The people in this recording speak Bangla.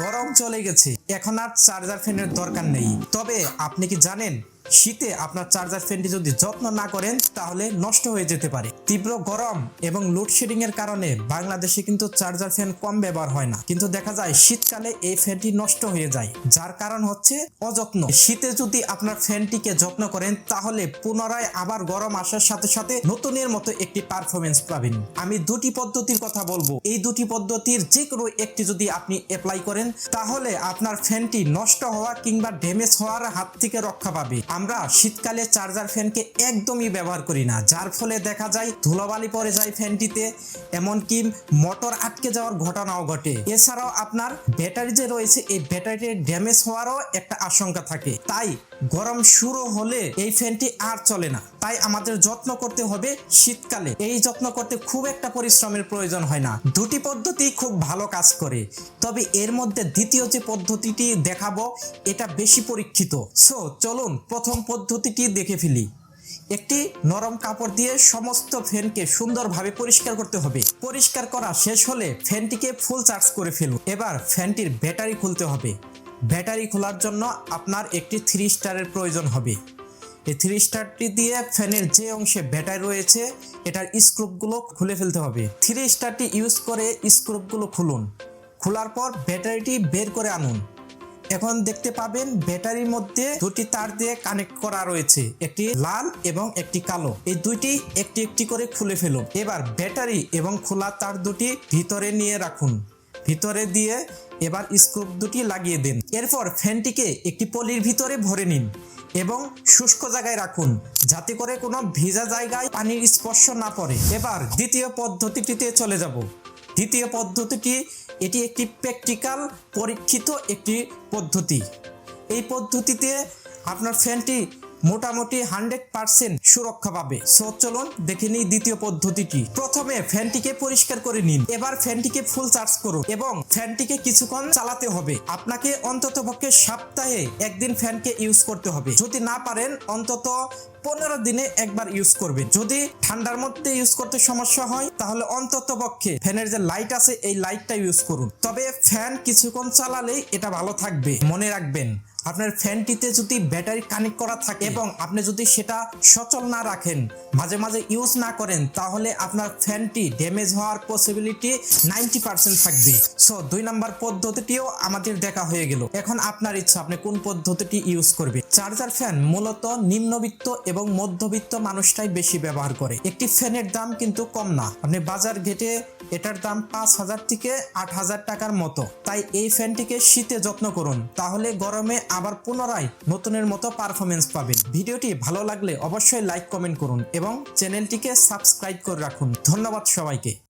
গরম চলে গেছে। এখন আর চার্জার ফ্যানের দরকার নেই। তবে আপনি কি জানেন শীতে আপনার চার্জার ফ্যানটি যদি যত্ন না করেন, তাহলে নষ্ট হয়ে যেতে পারে। তীব্র গরম এবং লোডশেডিং এর কারণে বাংলাদেশে কিন্তু চার্জার ফ্যান কম ব্যবহার হয় না। কিন্তু দেখা যায়, শীতকালে এই ফ্যানটি নষ্ট হয়ে যায়, যার কারণ হচ্ছে অযত্ন। শীতে যদি আপনার ফ্যানটিকে যত্ন করেন, তাহলে পুনরায় আবার গরম আসার সাথে সাথে নতুনের মতো একটি পারফরমেন্স পাবেন। আমি দুটি পদ্ধতির কথা বলব। এই দুটি পদ্ধতির যে কোনো একটি যদি আপনি অ্যাপ্লাই করেন, তাহলে আপনার ফ্যানটি নষ্ট হওয়া কিংবা ড্যামেজ হওয়ার হাত থেকে রক্ষা পাবে। আমরা শীতকালে চার্জার ফ্যানকে একদমই ব্যবহার করি না, যার ফলে দেখা যায় ধুলোবালি পড়ে যায় ফ্যানটিতে এমনকি মোটর আটকে যাওয়ার ঘটনাও ঘটে। এছাড়াও আপনার ব্যাটারি যে রয়েছে, এই ব্যাটারিটির ড্যামেজ হওয়ারও একটা আশঙ্কা থাকে। তাই গরম শুরু হলে এই ফ্যানটি আর চলে না। তাই আমাদের যত্ন করতে হবে শীতকালে। এই যত্ন করতে খুব একটা পরিশ্রমের প্রয়োজন হয় না। দুটি পদ্ধতি খুব ভালো কাজ করে। তবে এর মধ্যে দ্বিতীয় যে পদ্ধতিটি দেখাবো, এটা বেশি পরীক্ষিত। সো চলুন প্রথম পদ্ধতিটি দেখে ফেলি। একটি নরম কাপড় দিয়ে সমস্ত ফ্যানকে সুন্দরভাবে পরিষ্কার করতে হবে। পরিষ্কার করা শেষ হলে ফ্যানটিকে ফুল চার্জ করে ফেলুন। এবার ফ্যানটির ব্যাটারি খুলতে হবে। ব্যাটারি খোলার জন্য আপনার একটি থ্রি স্টারের প্রয়োজন হবে। এই থ্রি স্টারটি দিয়ে ফ্যানের যে অংশে ব্যাটারি রয়েছে, এটার স্ক্রুপগুলো খুলে ফেলতে হবে। থ্রি স্টারটি ইউজ করে স্ক্রুপগুলো খুলুন। খোলার পর ব্যাটারিটি বের করে আনুন। এখন দেখতে পাবেন ব্যাটারির মধ্যে দুটি তার দিয়ে কানেক্ট করা রয়েছে, একটি লাল এবং একটি কালো। এই দুইটি একটি একটি করে খুলে ফেলুন। এবার ব্যাটারি এবং খোলা তার দুটি ভিতরে নিয়ে রাখুন। ভিতরে দিয়ে এবার স্ক্রুপ দুটি লাগিয়ে দিন। এরপর ফ্যানটিকে একটি পলির ভিতরে ভরে নিন এবং শুষ্ক জায়গায় রাখুন, যাতে করে কোনো ভিজা জায়গায় পানির স্পর্শ না পড়ে। এবার দ্বিতীয় পদ্ধতিটিতে চলে যাব। দ্বিতীয় পদ্ধতিটি এটি একটি প্র্যাকটিক্যাল পরীক্ষিত একটি পদ্ধতি। এই পদ্ধতিতে আপনার ফ্যানটি মোটামুটি হান্ড্রেড পার্সেন্ট সুরক্ষা পাবে। সো চলুন দেখে নিই দ্বিতীয় পদ্ধতিটি। প্রথমে ফ্যানটিকে পরিষ্কার করে নিন। এবার ফ্যানটিকে ফুল চার্জ করুন এবং ফ্যানটিকে কিছুক্ষণ চালাতে হবে। আপনাকে অন্তত পক্ষে সপ্তাহে একদিন ফ্যানকে ইউজ করতে হবে। যদি না পারেন, অন্তত পনেরো দিনে একবার ইউজ করবেন। যদি ঠান্ডার মধ্যে ইউজ করতে সমস্যা হয়, তাহলে অন্তত পক্ষে ফ্যানের যে লাইট আছে, এই লাইটটা ইউজ করুন। তবে ফ্যান কিছুক্ষণ চালালেই এটা ভালো থাকবে। মনে রাখবেন। আপনার ফ্যানটিতে যদি ব্যাটারি কানেক্ট করা থাকে এবং আপনি যদি সেটা সচল না রাখেন, মাঝে মাঝে ইউজ না করেন, তাহলে আপনার ফ্যানটি ড্যামেজ হওয়ার পসিবিলিটি নাইনটি পার্সেন্ট থাকবে। সো দুই নাম্বার পদ্ধতিটিও আমাদের দেখা হয়ে গেল। এখন আপনার ইচ্ছা, আপনি কোন পদ্ধতিটি ইউজ করবে চার্জার ফ্যান মূলত নিম্নবিত্ত এবং মধ্যবিত্ত মানুষটাই বেশি ব্যবহার করে। একটি ফ্যানের দাম কিন্তু কম না। আপনি বাজার ঘেটে এটার দাম পাঁচ হাজার থেকে আট হাজার টাকার মতো। তাই এই ফ্যানটিকে শীতে যত্ন করুন, তাহলে গরমে আবার পুনরায় নতুনের মতো পারফরমেন্স পাবেন। ভিডিওটি ভালো লাগলে অবশ্যই লাইক কমেন্ট করুন এবং চ্যানেলটিকে সাবস্ক্রাইব করে রাখুন। ধন্যবাদ সবাইকে।